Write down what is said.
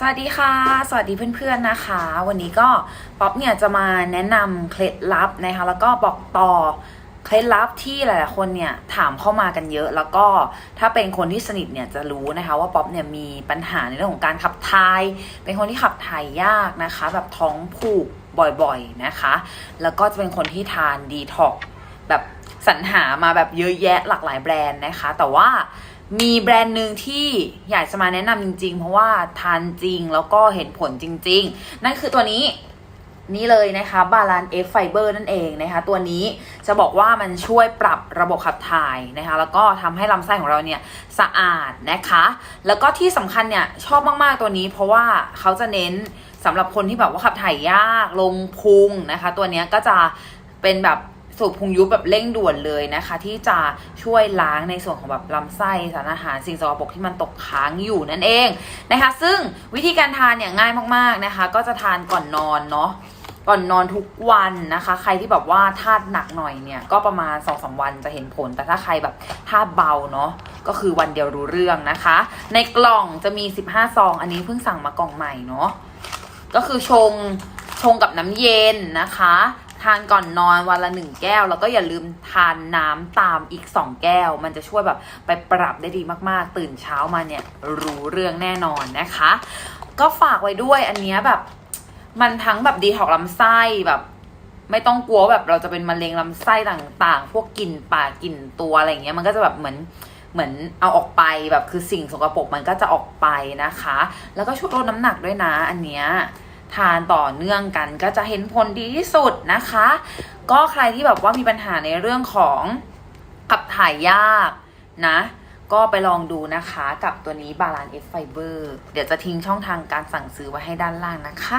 สวัสดีค่ะ สวัสดีเพื่อนๆนะคะ วันนี้ก็ป๊อปเนี่ยจะมาแนะนำเคล็ดลับนะคะ แล้วก็บอกต่อเคล็ดลับที่หลายๆคนเนี่ยถามเข้ามากันเยอะ แล้วก็ถ้าเป็นคนที่สนิทเนี่ยจะรู้นะคะ ว่าป๊อปเนี่ยมีปัญหาในเรื่องของการขับถ่าย เป็นคนที่ขับถ่ายยากนะคะ แบบท้องผูกบ่อยๆนะคะ แล้วก็จะเป็นคนที่ทานดีท็อกแบบสรรหามาแบบเยอะแยะหลากหลายแบรนด์นะคะ แต่ว่า มีแบรนด์หนึ่งที่อยากจะมาแนะนำจริง ๆ เพราะว่าทานจริงแล้วก็เห็นผลจริง ๆ นั่นคือตัวนี้นี่เลยนะคะบาลานเอฟไฟเบอร์นั่นเองนะคะ ตัวนี้จะบอกว่ามันช่วยปรับระบบขับถ่ายนะคะ แล้วก็ทำให้ลำไส้ของเราเนี่ยสะอาดนะคะ แล้วก็ที่สำคัญเนี่ยชอบมากๆตัวนี้ เพราะว่าเขาจะเน้นสำหรับคนที่แบบว่าขับถ่ายยากลงพุงนะคะ ตัวเนี้ยก็จะเป็นแบบ สูบพุงยุบแบบเร่งด่วนเลยนะคะ ที่จะช่วยล้างในส่วนของแบบลำไส้สารอาหารสิ่งสกปรกที่มันตกค้างอยู่นั่นเองนะคะ ซึ่งวิธีการทานเนี่ยง่ายมากๆนะคะ ก็จะทานก่อนนอนเนาะก่อนนอนทุกวันนะคะ ใครที่แบบว่าธาตุหนักหน่อยเนี่ย ก็ประมาณ2อสวันจะเห็นผล แต่ถ้าใครแบบธาตุเบาเนาะก็คือวันเดียวรู้เรื่องนะคะ ในกล่องจะมี 15 ซอง อันนี้เพิ่งสั่งมากล่องใหม่เนาะก็คือชงชงกับน้ำเย็นนะคะ ทานก่อนนอนวันละหนึ่งแก้ว แล้วก็อย่าลืมทานน้ำตามอีกสองแก้ว มันจะช่วยแบบไปปรับได้ดีมากๆ ตื่นเช้ามาเนี่ยรู้เรื่องแน่นอนนะคะ ก็ฝากไว้ด้วยอันเนี้ยแบบมันทั้งแบบดีท็อกลำไส้แบบไม่ต้องกลัวว่าแบบเราจะเป็นมะเร็งลำไส้ต่างๆ พวกกลิ่นปากกลิ่นตัวอะไรอย่างเงี้ย มันก็จะแบบเหมือนเหมือนเอาออกไปแบบคือสิ่งสกปรกมันก็จะออกไปนะคะ แล้วก็ช่วยลดน้ำหนักด้วยนะอันเนี้ย ทานต่อเนื่องกันก็จะเห็นผลดีที่สุดนะคะ ก็ใครที่แบบว่ามีปัญหาในเรื่องของขับถ่ายยากนะ ก็ไปลองดูนะคะกับตัวนี้บาลานเอฟไฟเบอร์เดี๋ยวจะทิ้งช่องทางการสั่งซื้อไว้ให้ด้านล่างนะคะ